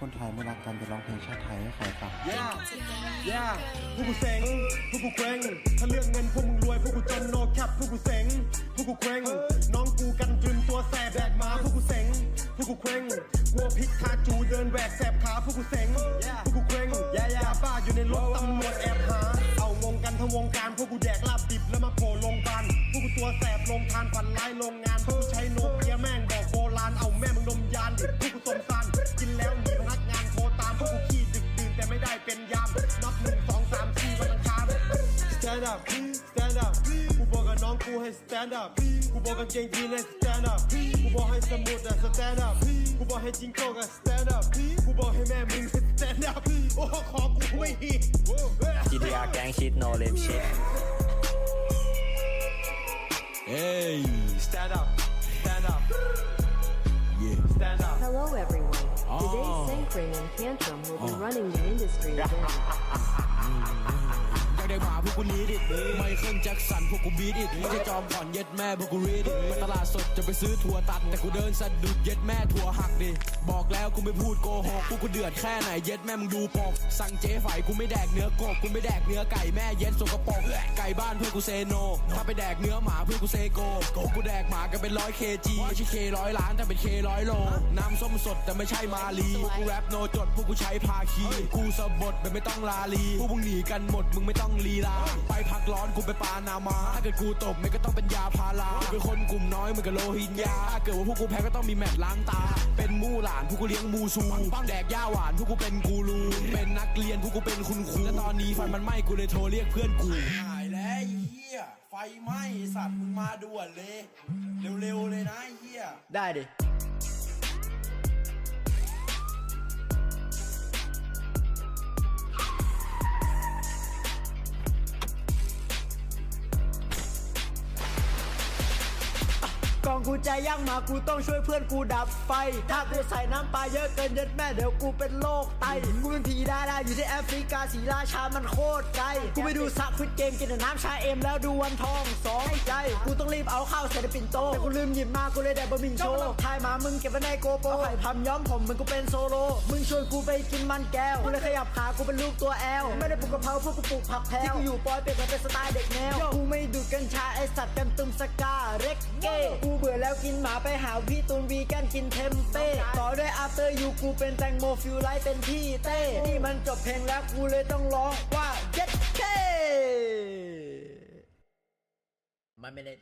คนไทยไม่รักกันจะร้องเพลงชาติไทยให้ใครฟัง ย่าย่าพวกกูเซ็งพวกกูเคว้งถ้าเลือกเงินพวกมึงรวยพวกกูจนโนแคปพวกกูเซ็งพวกกูเคว้งน้องกูกันตรึมตัวแสบแบกมาพวกกูเซ็งพวกกูเคว้งกลัวพริกทาจูเดินแหวกแสบขาพวกกูเซ็งพวกกูเคว้งยายาบ้าอยู่ในรถตำรวจแอบหา เอางงกันทั้งวงการพวกกูแดกลาบดิบแล้วมาโผล่โรงพยาบาลพวกกูตัวแสบลงทานฝันร้ายโรงงานพวกกูใช้โนเกียแม่งบอกโบราณเอาแม่มึงดมยานดิ stand up stand up กูบอกกับน้องกูให้ stand up กูบอกกับเกงยีนให้ stand up กูบอกให้สมุดอะ stand up กูบอกให้จิงโก้กับ stand up กูบอกให้แม่มึง stand up โอ้ขอกูไม่ฮี GTR แกงชิด no lip shit Hey stand up stand up yeah stand up Hello everyone. Today Sankring and Tantrum will be running the industry again. ได้หมาพวกกูลีดอิไมเคิลแจ็คสันพวกกูบีดอิดไม่ใช่จอมขอนเย็ดแม่พวกกูรีดอิดไปตลาดสดจะไปซื้อถั่วตัด แต่กูเดินสะดุดเย็ดแม่ถั่วหักดิบอกแล้วกูไม่พูดโกหกกูกูเดือดแค่ไหนเย็ดแม่มึงดูปก สั่งเจ๊ไฝกูไม่แดกเนื้อกบกูไม่แดกเนื้อไก่แม่เย็ดสกปรกไก่บ้านเพื่อกูเซโนถ้าไปแดกเนื้อหมาเพื่อกูเซโกกูแดกหมากันเป็นร้อยเคจีไม่ใช่เคร้อยล้านแต่เป็นเคร้อยโลน้ำส้มสดแต่ไม่ใช่มาลีกกูแรปโนจดพวกกูใช้พาคีกูสะบดแบบไม่ต้องลาลีพวกมึงหนีกันหมดมึงไม่ต้องลีลา ไปพักร้อนกูไปปานามา ถ้าเกิดกูตบไม่ก็ต้องเป็นยาพารากูเป็นคนกลุ่มน้อยเหมือนกับโลหินยาถ้าเกิดว่าพวกกูแพ้ก็ต้องมีแมตช์ล้างตา เป็นมู่หลานพวกกูเลี้ยงมูซูแดกย่าหวานพวกกูเป็นกูรู เป็นนักเรียนพวกกูเป็นคุณครู และตอนนี้ไฟมันไหม้กูเลยโทรเรียกเพื่อนกูหายแล้วไอ้เฮียไฟไหม้สัตว์มึงมาด่วนเลย เร็วๆเลยนะไอ้เฮียได้ดิ กองกูใจย่างมากูต้องช่วยเพื่อนกูดับไฟ ถ้ากูใส่น้ำปลาเยอะเกินเย็ดแม่เดี๋ยวกูเป็นโรคไต กูเป็นผีดาราอยู่ที่แอฟริกาสีราชามันโคตรไกล กูไปดูสักฟิตเกมกินแต่น้ำชาเอ็มแล้วดูวันทองสองใจ กูต้องรีบเอาข้าวใส่ในปิ่นโตแต่กูลืมหยิบมากูเลยได้บะหมี่โชว์ทายมามึงเก็บไว้ในโกโปรไข่พำย้อมผมเหมือนกูเป็นโซโล มึงชวนกูไปกินมันแก้ว กูเลยขยับขากูเป็นลูกตัวแอล ไม่ได้ปลูกกะเพราพวกกูปลูกผักแพรวที่กูอยู่ปอยเปลี่ยนมาเป็นสไตล์เด็กแนว กูไม่ดูดกัญชาไอสัตว์กันตุมสกาเร็กเก้กูเบื่อแล้วกินหมาไปหาพี่ตูนวีแกนกินเทมเป้ต่อด้วย after you กูเป็นแตงโมฟิลไลท์เป็นพี่เต้ นี่มันจบเพลงแล้วกูเลยต้องร้องว่าเจ็ดเก้มันไม่ได้